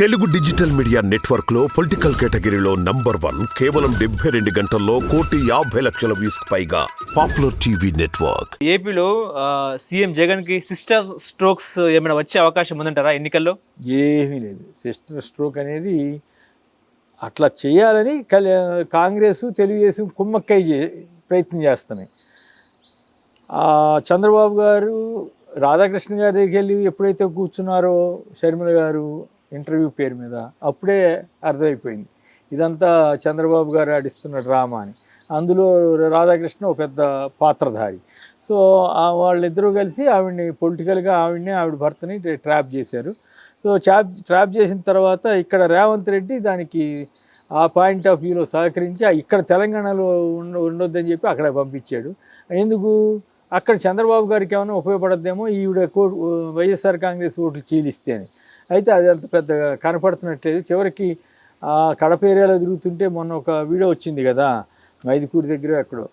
Telugu digital media నెట్వర్క్లో political కేటగిరీలో number one కేవలం డెబ్బై రెండు గంటల్లో కోటి యాభై లక్షల వ్యూస్ పైగా పాపులర్ టీవీ నెట్వర్క్. ఏపీలో సీఎం జగన్కి సిస్టర్ స్ట్రోక్స్ ఏమైనా వచ్చే అవకాశం ఉందంటారా ఎన్నికల్లో? ఏమీ లేదు. సిస్టర్ స్ట్రోక్ అనేది అట్లా చేయాలని కల్ కాంగ్రెస్ తెలుగుదేశం కుమ్మక్కై ప్రయత్నం చేస్తున్నాయి. ఆ చంద్రబాబు గారు రాధాకృష్ణ గారి దగ్గరికి వెళ్ళి ఎప్పుడైతే కూర్చున్నారో షర్మిల గారు ఇంటర్వ్యూ పేరు మీద అప్పుడే అర్థమైపోయింది. ఇదంతా చంద్రబాబు గారు ఆడిస్తున్న డ్రామా అని. అందులో రాధాకృష్ణ ఒక పెద్ద పాత్రధారి. సో ఆ వాళ్ళిద్దరూ కలిసి ఆవిడ్ని పొలిటికల్గా ఆవిడ్ని ఆవిడ భర్తని ట్రాప్ చేశారు. సో ట్రాప్ ట్రాప్ చేసిన తర్వాత ఇక్కడ రేవంత్ రెడ్డి దానికి ఆ పాయింట్ ఆఫ్ వ్యూలో సహకరించి ఇక్కడ తెలంగాణలో ఉండ ఉండొద్దని చెప్పి అక్కడ పంపించాడు. ఎందుకు? అక్కడ చంద్రబాబు గారికి ఏమైనా ఉపయోగపడద్దేమో? ఈవిడ కో వైఎస్ఆర్ కాంగ్రెస్ ఓట్లు చీలిస్తేనే. అయితే అది అంత పెద్దగా కనపడుతున్నట్లేదు చివరికి ఆ కడప ఏరియాలో తిరుగుతుంటే మొన్న ఒక వీడియో వచ్చింది కదా మైదుకూరు దగ్గర ఎక్కడో.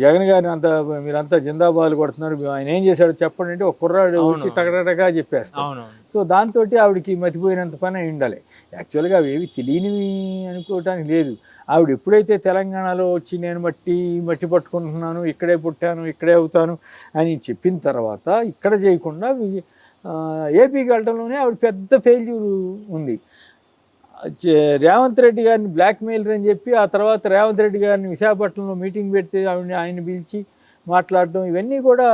జగన్ గారిని అంత మీరంతా జిందాబాద్ కొడుతున్నారు. ఆయన ఏం చేశాడో చెప్పండి అంటే ఒక కుర్రాడు వచ్చి. టగటగా చెప్పేస్తాడు. అవునవును. సో దాంతో ఆవిడకి మతిపోయినంత పని అయి ఉండాలి. యాక్చువల్గా అవి ఏవి తెలియనివి అనుకోవటానికి లేదు. ఆవిడ ఎప్పుడైతే తెలంగాణలో వచ్చి నేను మట్టి మట్టి పట్టుకుంటున్నాను ఇక్కడే పుట్టాను ఇక్కడే అవుతాను అని చెప్పిన తర్వాత ఇక్కడ చేయకుండా ఏపీకి వెళ్ళడంలోనే ఆవిడ పెద్ద ఫెయిల్యూర్ ఉంది. రేవంత్ రెడ్డి గారిని బ్లాక్మెయిలర్ అని చెప్పి ఆ తర్వాత రేవంత్ రెడ్డి గారిని విశాఖపట్నంలో మీటింగ్ పెడితే ఆవిడని ఆయన పిలిచి మాట్లాడడం ఇవన్నీ కూడా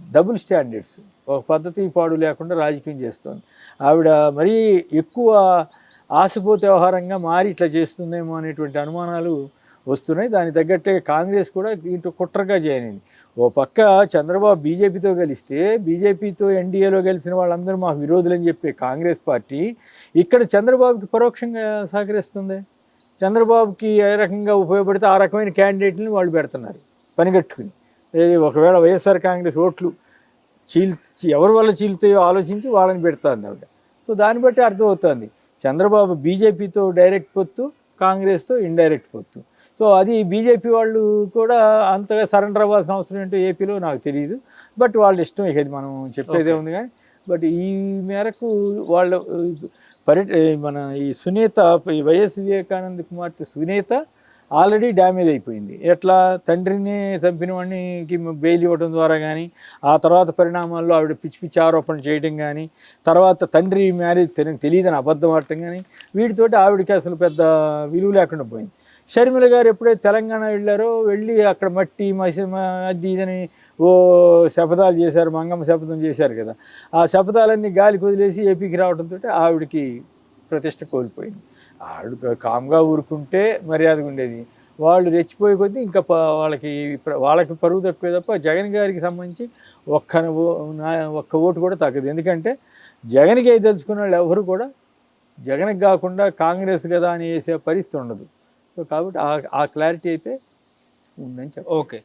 డబుల్ స్టాండర్డ్స్ ఒక పద్ధతి పాడు లేకుండా రాజకీయం చేస్తోంది. ఆవిడ మరీ ఎక్కువ ఆశపోతే వ్యవహారంగా మారి ఇట్లా చేస్తుందేమో అనేటువంటి అనుమానాలు వస్తున్నాయి. దానికి తగ్గట్టే కాంగ్రెస్ కూడా దీంట్లో కుట్రగా జాయిన్ అయింది. ఓ పక్క చంద్రబాబు బీజేపీతో కలిస్తే బీజేపీతో ఎన్డీఏలో గెలిచిన వాళ్ళందరూ మాకు విరోధులని చెప్పే కాంగ్రెస్ పార్టీ ఇక్కడ చంద్రబాబుకి పరోక్షంగా సహకరిస్తుంది. చంద్రబాబుకి ఏ రకంగా ఉపయోగపడితే ఆ రకమైన క్యాండిడేట్ని వాళ్ళు పెడుతున్నారు పనిగట్టుకుని. ఒకవేళ వైఎస్ఆర్ కాంగ్రెస్ ఓట్లు చీల్ ఎవరి వల్ల చీలుతాయో ఆలోచించి వాళ్ళని పెడుతుంది ఆవిడ. సో దాన్ని బట్టి అర్థమవుతుంది. చంద్రబాబు బీజేపీతో డైరెక్ట్ పొత్తు కాంగ్రెస్తో ఇండైరెక్ట్ పొత్తు. సో అది బీజేపీ వాళ్ళు కూడా అంతగా సరెండర్ అవ్వాల్సిన అవసరం ఏంటో ఏపీలో నాకు తెలియదు బట్ వాళ్ళ ఇష్టం ఇక అది మనం చెప్పేదే. ఉంది కానీ బట్ ఈ మేరకు వాళ్ళ పర్య మన ఈ సునీత ఈ వైఎస్ వివేకానంద కుమార్తె సునీత ఆల్రెడీ డ్యామేజ్ అయిపోయింది. ఎట్లా తండ్రిని చంపిన వాడికి బెయిల్ ఇవ్వడం ద్వారా కానీ ఆ తర్వాత పరిణామాల్లో ఆవిడ పిచ్చి పిచ్చి ఆరోపణలు చేయడం కానీ తర్వాత తండ్రి మ్యారేజ్ తెలియదని అబద్ధం ఆడటం కానీ వీటితోటి ఆవిడకి అసలు పెద్ద విలువ లేకుండా పోయింది. షర్మిల గారు ఎప్పుడైతే తెలంగాణ వెళ్ళారో వెళ్ళి అక్కడ మట్టి మసి అది ఇదని ఓ శపథాలు చేశారు మంగమ్మ శపథం చేశారు కదా. ఆ శపథాలన్నీ గాలి కుదిలేసి ఏపీకి రావడంతో ఆవిడకి ప్రతిష్ట కోల్పోయింది. ఆవిడ కామ్గా ఊరుకుంటే మర్యాదగా ఉండేది. వాళ్ళు రెచ్చిపోయే కొద్దీ ఇంకా వాళ్ళకి వాళ్ళకి పరువు తక్కువే తప్ప జగన్ గారికి సంబంధించి ఒక్క ఓ- నా- ఒక్క ఓటు కూడా తగ్గదు. ఎందుకంటే జగన్కి అయితే తెలుసుకున్న వాళ్ళు ఎవరు కూడా జగన్కి కాకుండా కాంగ్రెస్ కదా అని వేసే పరిస్థితి ఉండదు. సో కాబట్టి ఆ క్లారిటీ అయితే ఉందని చెప్పి ఓకే.